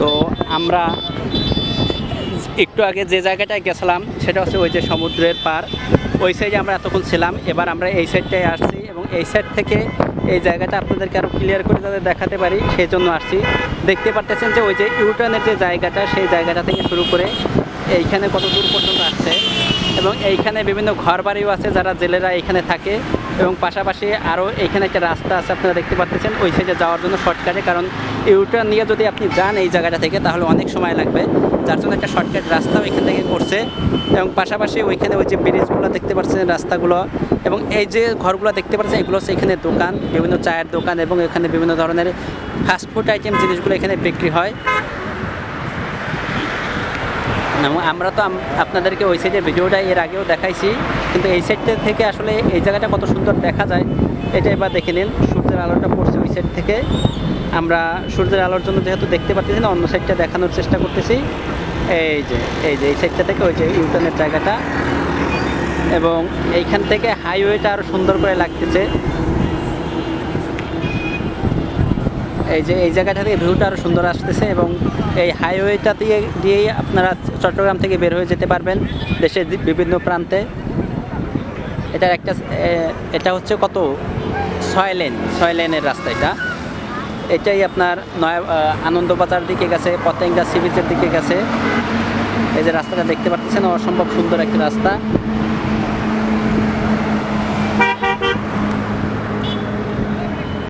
তো আমরা একটু আগে যে জায়গাটায় গেছিলাম, সেটা হচ্ছে ওই যে সমুদ্রের পার। ওই সাইডে আমরা এতক্ষণ ছিলাম, এবার আমরা এই সাইডটায় আসছি এবং এই সাইড থেকে এই জায়গাটা আপনাদেরকে আরও ক্লিয়ার করে যাতে দেখাতে পারি সেই জন্য আসছি। দেখতে পারতেছেন যে ওই যে ইউটার্নের যে জায়গাটা, সেই জায়গাটা থেকে শুরু করে এইখানে কত দূর পর্যন্ত আসছে এবং এইখানে বিভিন্ন ঘর বাড়িও আছে যারা জেলেরা এইখানে থাকে এবং পাশাপাশি আরও এইখানে একটা রাস্তা আছে, আপনারা দেখতে পাচ্ছেন ওই সাইডে যাওয়ার জন্য শর্টকাটে কারণ ইউটার্ন নিয়ে যদি আপনি যান এই জায়গাটা থেকে, তাহলে অনেক সময় লাগবে। যার জন্য একটা শর্টকাট রাস্তাও এখান থেকে করছে এবং পাশাপাশি ওইখানে ওই যে ব্রিজগুলো দেখতে পাচ্ছেন রাস্তাগুলো এবং এই যে ঘরগুলো দেখতে পাচ্ছেন এগুলো হচ্ছে এখানে দোকান, বিভিন্ন চায়ের দোকান এবং এখানে বিভিন্ন ধরনের ফাস্টফুড আইটেম জিনিসগুলো এখানে বিক্রি হয়। আমরা তো আপনাদেরকে ওই সাইডের ভিডিওটা এর আগেও দেখাইছি, কিন্তু এই সাইডটা থেকে আসলে এই জায়গাটা কত সুন্দর দেখা যায়, এটা এবার দেখে নিন। সূর্যের আলোটা পড়ছে ওই সাইড থেকে। আমরা সূর্যের আলোর জন্য যেহেতু দেখতে পাচ্ছি না, অন্য সাইডটা দেখানোর চেষ্টা করতেছি। এই যে এই যে, এই সাইডটা থেকে ওই যে ইউটার্নের জায়গাটা। এবং এইখান থেকে হাইওয়েটা আরও সুন্দর করে লাগতেছে। এই যে, এই জায়গাটা থেকে ভিউটা আরও সুন্দর আসতেছে এবং এই হাইওয়েটা দিয়ে, দিয়েই আপনারা চট্টগ্রাম থেকে বের হয়ে যেতে পারবেন দেশের বিভিন্ন প্রান্তে। এটার একটা এটা হচ্ছে কত? ছয় লেন, ছয় লেনের রাস্তা এটা। এটাই আপনার নয় আনন্দবাজার দিকে গেছে, পতেঙ্গা সি বিচের দিকে গেছে। এই যে রাস্তাটা দেখতে পাচ্ছেন অসম্ভব সুন্দর একটা রাস্তা।